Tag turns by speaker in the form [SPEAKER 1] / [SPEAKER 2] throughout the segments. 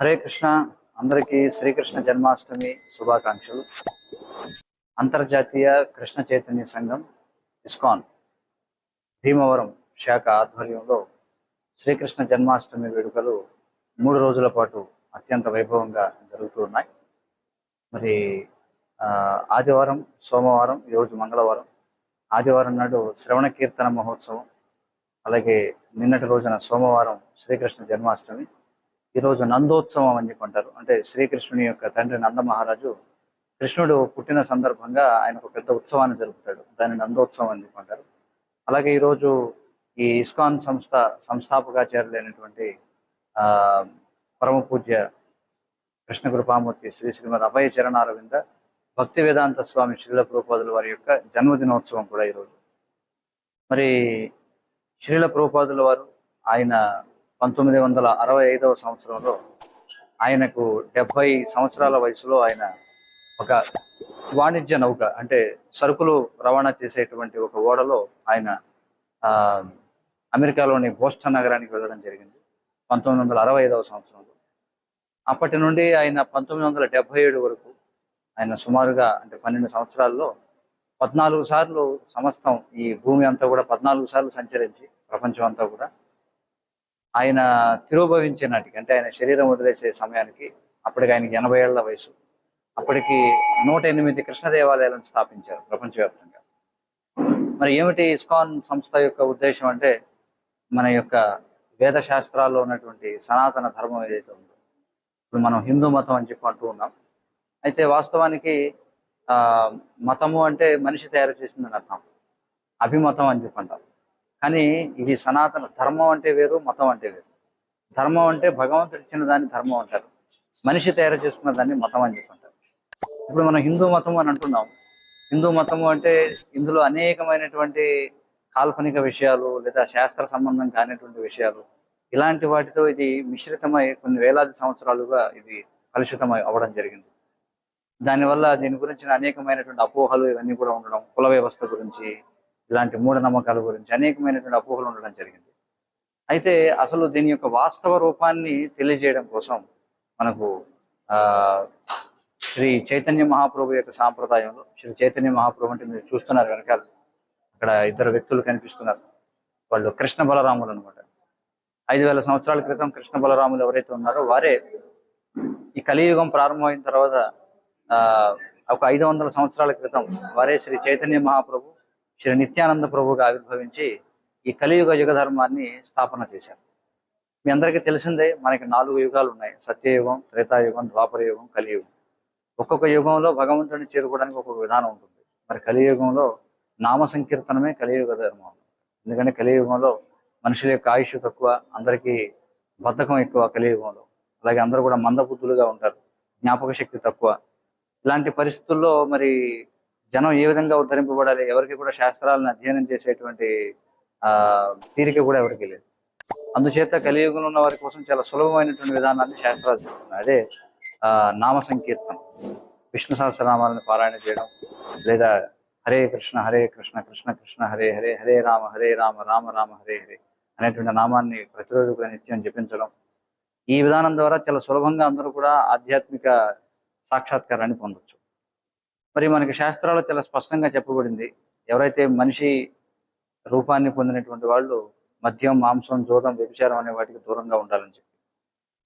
[SPEAKER 1] హరే కృష్ణ. అందరికీ శ్రీకృష్ణ జన్మాష్టమి శుభాకాంక్షలు. అంతర్జాతీయ కృష్ణ చైతన్య సంఘం ఇస్కాన్ భీమవరం శాఖ ఆధ్వర్యంలో శ్రీకృష్ణ జన్మాష్టమి వేడుకలు మూడు రోజుల పాటు అత్యంత వైభవంగా జరుగుతూ ఉన్నాయి. మరి ఆ, ఆదివారం సోమవారం ఈరోజు మంగళవారం ఆదివారం నాడు శ్రవణ కీర్తన మహోత్సవం అలాగే నిన్నటి రోజున సోమవారం శ్రీకృష్ణ జన్మాష్టమి. ఈరోజు నందోత్సవం అని చెప్పి అంటారు. అంటే శ్రీకృష్ణుని యొక్క తండ్రి నంద మహారాజు కృష్ణుడు పుట్టిన సందర్భంగా ఆయన ఒక పెద్ద ఉత్సవాన్ని జరుపుతాడు. దాన్ని నందోత్సవం అని చెప్పి అంటారు. అలాగే ఈరోజు ఈ ఇస్కాన్ సంస్థ సంస్థాపకాచార్యులైనటువంటి ఆ పరమ పూజ్య కృష్ణ కృపామూర్తి శ్రీ శ్రీమద్ అభయ చరణారవింద భక్తి వేదాంత స్వామి శ్రీల ప్రభుపాదుల వారి యొక్క జన్మదినోత్సవం కూడా ఈరోజు. మరి శ్రీల ప్రభుపాదుల వారు ఆయన పంతొమ్మిది వందల అరవై ఐదవ సంవత్సరంలో ఆయనకు డెబ్బై సంవత్సరాల వయసులో ఆయన ఒక వాణిజ్య నౌక అంటే సరుకులు రవాణా చేసేటువంటి ఒక ఓడలో ఆయన ఆ, అమెరికాలోని బోస్టన్ నగరానికి వెళ్ళడం జరిగింది పంతొమ్మిది వందల అరవై ఐదవ సంవత్సరంలో. అప్పటి నుండి ఆయన పంతొమ్మిది వందల డెబ్బై ఏడు వరకు ఆయన సుమారుగా అంటే పన్నెండు సంవత్సరాల్లో పద్నాలుగు సార్లు సమస్తం ఈ భూమి అంతా కూడా పద్నాలుగు సార్లు సంచరించి ప్రపంచం అంతా కూడా ఆయన తిరోభవించే నాటికి అంటే ఆయన శరీరం వదిలేసే సమయానికి అప్పటికి ఆయనకి ఎనభై ఏళ్ళ వయసు. అప్పటికి నూట ఎనిమిది కృష్ణ దేవాలయాలను స్థాపించారు ప్రపంచవ్యాప్తంగా. మరి ఏమిటి ఇస్కాన్ సంస్థ యొక్క ఉద్దేశం అంటే మన యొక్క వేద శాస్త్రాల్లో ఉన్నటువంటి సనాతన ధర్మం ఏదైతే ఉందో. ఇప్పుడు మనం హిందూ మతం అని చెప్పి అంటూ ఉన్నాం. అయితే వాస్తవానికి ఆ మతము అంటే మనిషి తయారు చేసిందని అర్థం. అభిమతం అని చెప్పి అంటారు. కానీ ఇది సనాతన ధర్మం అంటే వేరు మతం అంటే వేరు. ధర్మం అంటే భగవంతుడు ఇచ్చిన దాన్ని ధర్మం అంటారు. మనిషి తయారు చేసుకున్న దాన్ని మతం అని చెప్పుకుంటారు ఇప్పుడు మనం హిందూ మతం అని అంటున్నాం. హిందూ మతము అంటే ఇందులో అనేకమైనటువంటి కాల్పనిక విషయాలు లేదా శాస్త్ర సంబంధం కానిటువంటి విషయాలు. ఇలాంటి వాటితో ఇది మిశ్రితమై కొన్ని వేలాది సంవత్సరాలుగా ఇది కలుషితమై అవ్వడం జరిగింది. దానివల్ల దీని గురించిన అనేకమైనటువంటి అపోహలు ఇవన్నీ కూడా ఉండడం కుల వ్యవస్థ గురించి ఇలాంటి మూఢనమ్మకాల గురించి అనేకమైనటువంటి అపోహలు ఉండడం జరిగింది. అయితే అసలు దీని యొక్క వాస్తవ రూపాన్ని తెలియజేయడం కోసం మనకు ఆ శ్రీ చైతన్య మహాప్రభు యొక్క సాంప్రదాయంలో శ్రీ చైతన్య మహాప్రభు అంటే మీరు చూస్తున్నారు వెనకాల అక్కడ ఇద్దరు వ్యక్తులు కనిపిస్తున్నారు. వాళ్ళు కృష్ణ బలరాములు అనమాట ఐదు వేల సంవత్సరాల క్రితం కృష్ణ బలరాములు ఎవరైతే ఉన్నారో వారే ఈ కలియుగం ప్రారంభమైన తర్వాత ఆ ఒక ఐదు వందల సంవత్సరాల క్రితం వారే శ్రీ చైతన్య మహాప్రభు శ్రీ నిత్యానంద ప్రభుగా ఆవిర్భవించి ఈ కలియుగ యుగ ధర్మాన్ని స్థాపన చేశారు. మీ అందరికీ తెలిసిందే మనకి నాలుగు యుగాలు ఉన్నాయి. సత్యయుగం త్రేతాయుగం ద్వాపరయుగం కలియుగం. ఒక్కొక్క యుగంలో భగవంతుడిని చేరుకోవడానికి ఒక్కొక్క విధానం ఉంటుంది. మరి కలియుగంలో నామ సంకీర్తనమే కలియుగ ధర్మం. ఎందుకంటే కలియుగంలో మనుషుల యొక్క ఆయుష్ తక్కువ అందరికీ బద్ధకం ఎక్కువ కలియుగంలో. అలాగే అందరూ కూడా మందబుద్ధులుగా ఉంటారు. జ్ఞాపక శక్తి తక్కువ. ఇలాంటి పరిస్థితుల్లో మరి జనం ఏ విధంగా ఉద్ధరింపబడాలి? ఎవరికి కూడా శాస్త్రాలను అధ్యయనం చేసేటువంటి ఆ తీరిక కూడా ఎవరికి లేదు. అందుచేత కలియుగంలో ఉన్న వారి కోసం చాలా సులభమైనటువంటి విధానాన్ని శాస్త్రాలు చెప్తున్నాయి. అదే ఆ నామ సంకీర్తనం. విష్ణు సహస్రనామాలను పారాయణ చేయడం లేదా హరే కృష్ణ హరే కృష్ణ కృష్ణ కృష్ణ హరే హరే హరే రామ హరే రామ రామ రామ హరే హరే అనేటువంటి నామాన్ని ప్రతిరోజు కూడా నిత్యం జపించడం. ఈ విధానం ద్వారా చాలా సులభంగా అందరూ కూడా ఆధ్యాత్మిక సాక్షాత్కారాన్ని పొందొచ్చు. మరి మనకి శాస్త్రాలు చాలా స్పష్టంగా చెప్పబడింది. ఎవరైతే మనిషి రూపాన్ని పొందినటువంటి వాళ్ళు మద్యం మాంసం జూదం వ్యభిచారం అనే వాటికి దూరంగా ఉండాలని చెప్పి.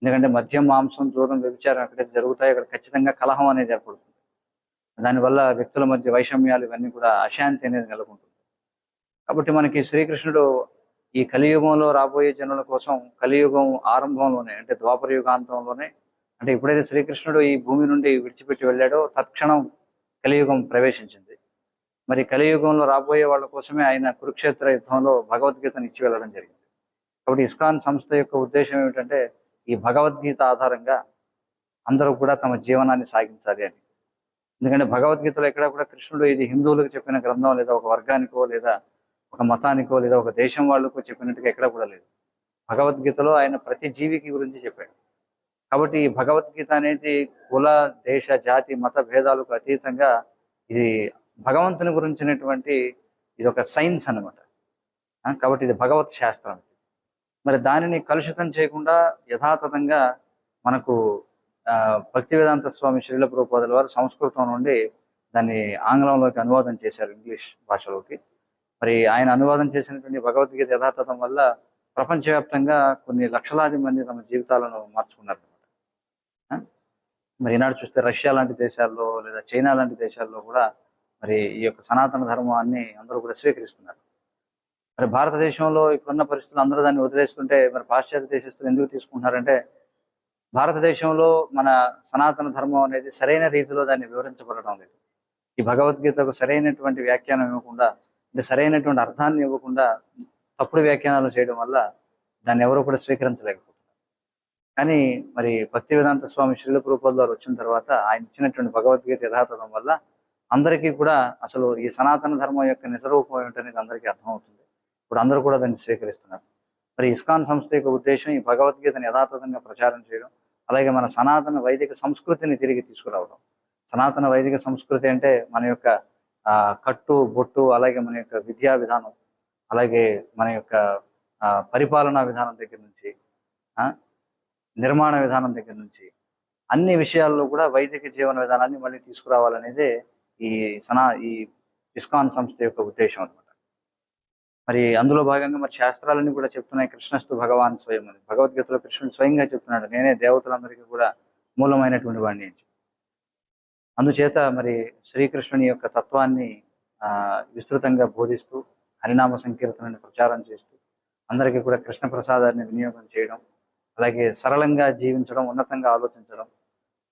[SPEAKER 1] ఎందుకంటే మద్యం మాంసం జూదం వ్యభిచారం ఎక్కడైతే జరుగుతాయో అక్కడ ఖచ్చితంగా కలహం అనేది ఏర్పడుతుంది. దానివల్ల వ్యక్తుల మధ్య వైషమ్యాలు ఇవన్నీ కూడా అశాంతి అనేది నెలకొంటుంది. కాబట్టి మనకి శ్రీకృష్ణుడు ఈ కలియుగంలో రాబోయే జనుల కోసం కలియుగం ఆరంభంలోనే అంటే ద్వాపర యుగాంతంలోనే అంటే ఎప్పుడైతే శ్రీకృష్ణుడు ఈ భూమి నుండి విడిచిపెట్టి వెళ్ళాడో తత్క్షణం కలియుగం ప్రవేశించింది. మరి కలియుగంలో రాబోయే వాళ్ళ కోసమే ఆయన కురుక్షేత్ర యుద్ధంలో భగవద్గీతను ఇచ్చి వెళ్ళడం జరిగింది. కాబట్టి ఇస్కాన్ సంస్థ యొక్క ఉద్దేశం ఏమిటంటే ఈ భగవద్గీత ఆధారంగా అందరూ కూడా తమ జీవనాన్ని సాగించాలి అని. ఎందుకంటే భగవద్గీతలో ఎక్కడ కూడా కృష్ణుడు ఇది హిందువులకు చెప్పిన గ్రంథం లేదా ఒక వర్గానికో లేదా ఒక మతానికో లేదా ఒక దేశం వాళ్ళకో చెప్పినట్టుగా ఎక్కడ కూడా లేదు. భగవద్గీతలో ఆయన ప్రతి జీవికి గురించి చెప్పాడు. కాబట్టి ఈ భగవద్గీత అనేది కుల దేశ జాతి మత భేదాలకు అతీతంగా ఇది భగవంతుని గురించినటువంటి ఇది ఒక సైన్స్ అన్నమాట. కాబట్టి ఇది భగవత్ శాస్త్రం. మరి దానిని కలుషితం చేయకుండా యథాతథంగా మనకు ఆ, భక్తి వేదాంత స్వామి శ్రీల ప్రభుపాదుల వారు సంస్కృతం నుండి దాన్ని ఆంగ్లంలోకి అనువాదం చేశారు ఇంగ్లీష్ భాషలోకి. మరి ఆయన అనువాదం చేసినటువంటి భగవద్గీత యథాతథం వల్ల ప్రపంచవ్యాప్తంగా కొన్ని లక్షలాది మంది తమ జీవితాలను మార్చుకున్నారు. మరి ఈనాడు చూస్తే రష్యా లాంటి దేశాల్లో లేదా చైనా లాంటి దేశాల్లో కూడా మరి ఈ యొక్క సనాతన ధర్మాన్ని అందరూ కూడా స్వీకరిస్తున్నారు. మరి భారతదేశంలో ఇప్పుడున్న పరిస్థితులు అందరూ దాన్ని వదిలేస్తుంటే మరి పాశ్చాత్య దేశస్తులు ఎందుకు తీసుకుంటున్నారంటే భారతదేశంలో మన సనాతన ధర్మం అనేది సరైన రీతిలో దాన్ని వివరించబడటం లేదు. ఈ భగవద్గీతకు సరైనటువంటి వ్యాఖ్యానం ఇవ్వకుండా అంటే సరైనటువంటి అర్థాన్ని ఇవ్వకుండా తప్పుడు వ్యాఖ్యానాలు చేయడం వల్ల దాన్ని ఎవరు కూడా స్వీకరించలేకపోతున్నారు. కానీ మరి భక్తి వేదాంత స్వామి శ్రీల రూపాల ద్వారా వచ్చిన తర్వాత ఆయన ఇచ్చినటువంటి భగవద్గీత యథాతథం వల్ల అందరికీ కూడా అసలు ఈ సనాతన ధర్మం యొక్క నిజరూపం ఏమిటనేది అందరికీ అర్థమవుతుంది. ఇప్పుడు అందరూ కూడా దాన్ని స్వీకరిస్తున్నారు. మరి ఇస్కాన్ సంస్థ యొక్క ఉద్దేశం ఈ భగవద్గీతను యథాతథంగా ప్రచారం చేయడం అలాగే మన సనాతన వైదిక సంస్కృతిని తిరిగి తీసుకురావడం. సనాతన వైదిక సంస్కృతి అంటే మన యొక్క ఆ, కట్టు బొట్టు అలాగే మన యొక్క విద్యా విధానం అలాగే మన యొక్క ఆ, పరిపాలనా విధానం దగ్గర నుంచి ఆ, నిర్మాణ విధానం దగ్గర నుంచి అన్ని విషయాల్లో కూడా వైదిక జీవన విధానాన్ని మళ్ళీ తీసుకురావాలనేదే ఈ సనా ఈ ఇస్కాన్ సంస్థ యొక్క ఉద్దేశం అనమాట మరి అందులో భాగంగా మరి శాస్త్రాలన్నీ కూడా చెప్తున్నాయి. కృష్ణస్తు భగవాన్ స్వయం అని. భగవద్గీతలో కృష్ణుడు స్వయంగా చెప్తున్నాడు. నేనే దేవతలందరికీ కూడా మూలమైనటువంటి వాడిని అని అందుచేత మరి శ్రీకృష్ణుని యొక్క తత్వాన్ని ఆ విస్తృతంగా బోధిస్తూ హరినామ సంకీర్తనని ప్రచారం చేస్తూ అందరికీ కూడా కృష్ణ ప్రసాదాన్ని వినియోగం చేయడం అలాగే సరళంగా జీవించడం ఉన్నతంగా ఆలోచించడం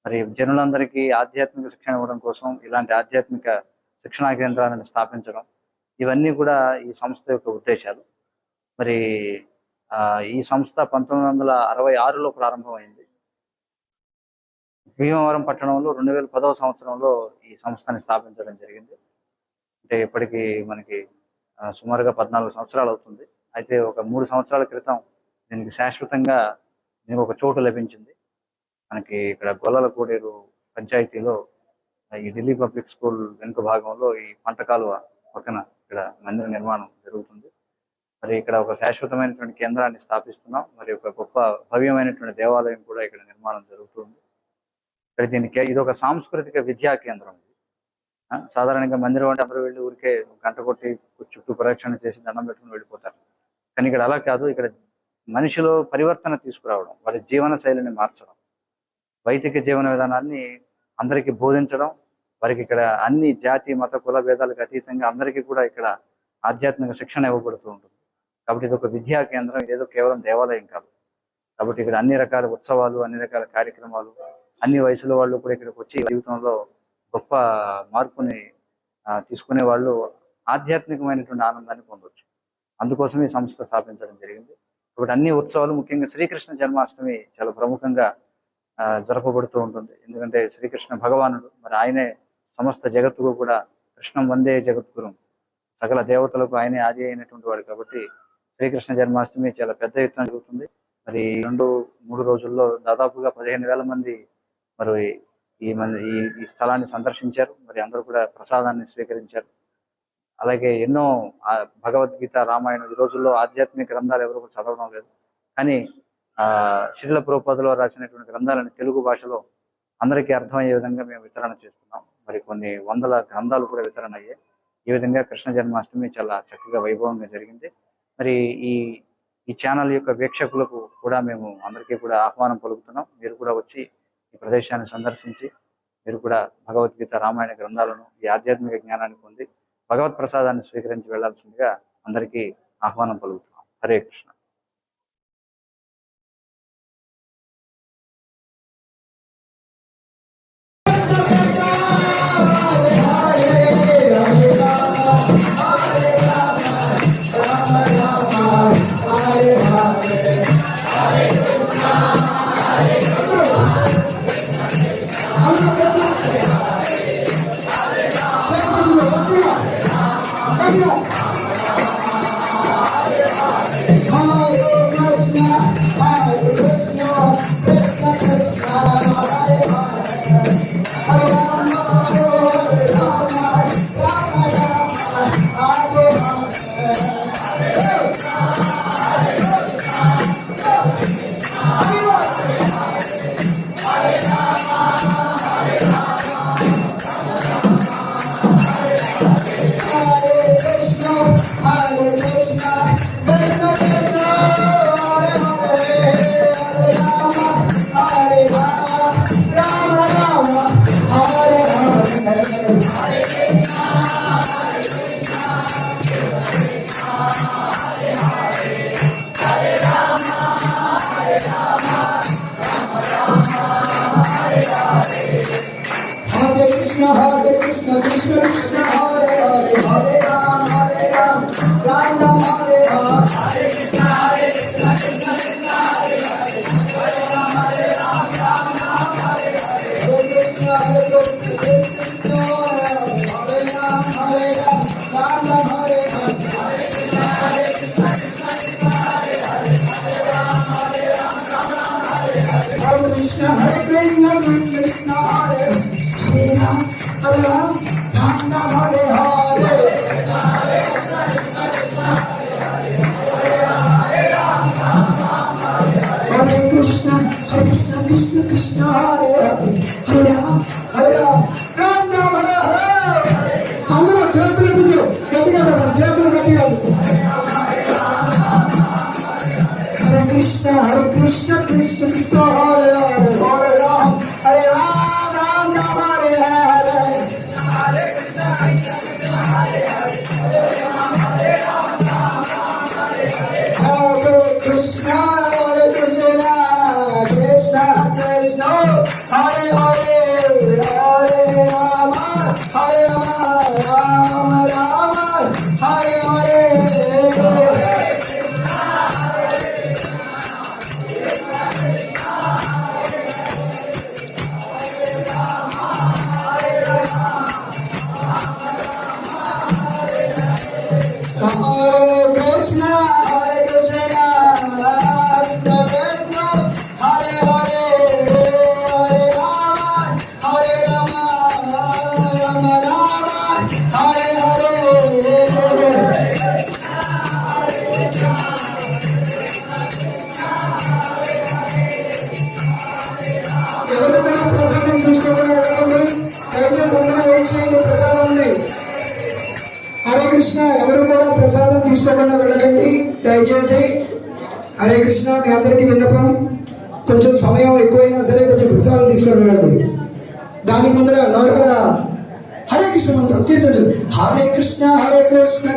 [SPEAKER 1] మరి జనులందరికీ ఆధ్యాత్మిక శిక్షణ ఇవ్వడం కోసం ఇలాంటి ఆధ్యాత్మిక శిక్షణా కేంద్రాలను స్థాపించడం ఇవన్నీ కూడా ఈ సంస్థ యొక్క ఉద్దేశాలు. మరి ఆ, ఈ సంస్థ పంతొమ్మిది వందల అరవై ఆరులో ప్రారంభమైంది. భీమవరం పట్టణంలో రెండు వేల పదవ సంవత్సరంలో ఈ సంస్థని స్థాపించడం జరిగింది. అంటే ఇప్పటికీ మనకి సుమారుగా పద్నాలుగు సంవత్సరాలు అవుతుంది. అయితే ఒక మూడు సంవత్సరాల క్రితం దీనికి శాశ్వతంగా దీనికి ఒక చోటు లభించింది. మనకి ఇక్కడ గొల్లల కోడేరు పంచాయతీలో ఈ ఢిల్లీ పబ్లిక్ స్కూల్ వెనుక భాగంలో ఈ పంట కాలువ పక్కన ఇక్కడ మందిర నిర్మాణం జరుగుతుంది. మరి ఇక్కడ ఒక శాశ్వతమైనటువంటి కేంద్రాన్ని స్థాపిస్తున్నాం. మరి ఒక గొప్ప భవ్యమైనటువంటి దేవాలయం కూడా ఇక్కడ నిర్మాణం జరుగుతుంది. ఇక్కడ దీనికి ఇది ఒక సాంస్కృతిక విద్యా కేంద్రం ఇది. సాధారణంగా మందిరం అంటే అందరూ వెళ్ళి ఊరికే గంట కొట్టి చుట్టూ ప్రదక్షిణ చేసి దండం పెట్టుకుని వెళ్ళిపోతారు. కానీ ఇక్కడ అలా కాదు ఇక్కడ మనిషిలో పరివర్తన తీసుకురావడం వారి జీవన శైలిని మార్చడం వైదిక జీవన విధానాన్ని అందరికీ బోధించడం వారికి ఇక్కడ అన్ని జాతి మత కుల భేదాలకు అతీతంగా అందరికీ కూడా ఇక్కడ ఆధ్యాత్మిక శిక్షణ ఇవ్వబడుతూ ఉంటుంది. కాబట్టి ఇది ఒక విద్యా కేంద్రం ఏదో కేవలం దేవాలయం కాదు. కాబట్టి ఇక్కడ అన్ని రకాల ఉత్సవాలు అన్ని రకాల కార్యక్రమాలు అన్ని వయసుల వాళ్ళు కూడా ఇక్కడికి వచ్చి జీవితంలో గొప్ప మార్పుని తీసుకునే వాళ్ళు ఆధ్యాత్మికమైనటువంటి ఆనందాన్ని పొందవచ్చు అందుకోసం ఈ సంస్థ స్థాపించడం జరిగింది. కాబట్టి అన్ని ఉత్సవాలు ముఖ్యంగా శ్రీకృష్ణ జన్మాష్టమి చాలా ప్రముఖంగా ఆ, జరపబడుతూ ఉంటుంది. ఎందుకంటే శ్రీకృష్ణ భగవానుడు మరి ఆయనే సమస్త జగత్తుకు కూడా కృష్ణం వందే జగద్గురం. సకల దేవతలకు ఆయనే ఆది అయినటువంటి వాడు కాబట్టి శ్రీకృష్ణ జన్మాష్టమి చాలా పెద్ద ఎత్తున జరుగుతుంది. మరి ఈ రెండు మూడు రోజుల్లో దాదాపుగా పదిహేను వేల మంది మరి ఈ మంది ఈ ఈ స్థలాన్ని సందర్శించారు. మరి అందరూ కూడా ప్రసాదాన్ని స్వీకరించారు. అలాగే ఎన్నో భగవద్గీత రామాయణం ఈ రోజుల్లో ఆధ్యాత్మిక గ్రంథాలు ఎవరు చదవడం లేదు. కానీ ఆ శిథిల ప్రోపదలో రాసినటువంటి గ్రంథాలను తెలుగు భాషలో అందరికీ అర్థమయ్యే విధంగా మేము వితరణ చేస్తున్నాం. మరి కొన్ని వందల గ్రంథాలు కూడా వితరణ అయ్యాయి. ఈ విధంగా కృష్ణ జన్మాష్టమి చాలా చక్కగా వైభవంగా జరిగింది. మరి ఈ ఈ ఛానల్ యొక్క వీక్షకులకు కూడా మేము అందరికీ కూడా ఆహ్వానం పలుకుతున్నాం. మీరు కూడా వచ్చి ఈ ప్రదేశాన్ని సందర్శించి మీరు కూడా భగవద్గీత రామాయణ గ్రంథాలను ఈ ఆధ్యాత్మిక జ్ఞానాన్ని పొంది భగవత్ ప్రసాదాన్ని స్వీకరించి వెళ్ళాల్సిందిగా అందరికీ ఆహ్వానం పలుకుతున్నాం. హరే కృష్ణ.
[SPEAKER 2] Amém. Amém. దయచేసి హరే కృష్ణ మీ అందరికీ విన్నపం. కొంచెం సమయం ఎక్కువైనా సరే కొంచెం ప్రసాదం తీసుకొని వెళ్ళండి. దాని ముందర నవరారా హరే కృష్ణ మంత్రం కీర్తన హరే కృష్ణ హరే కృష్ణ.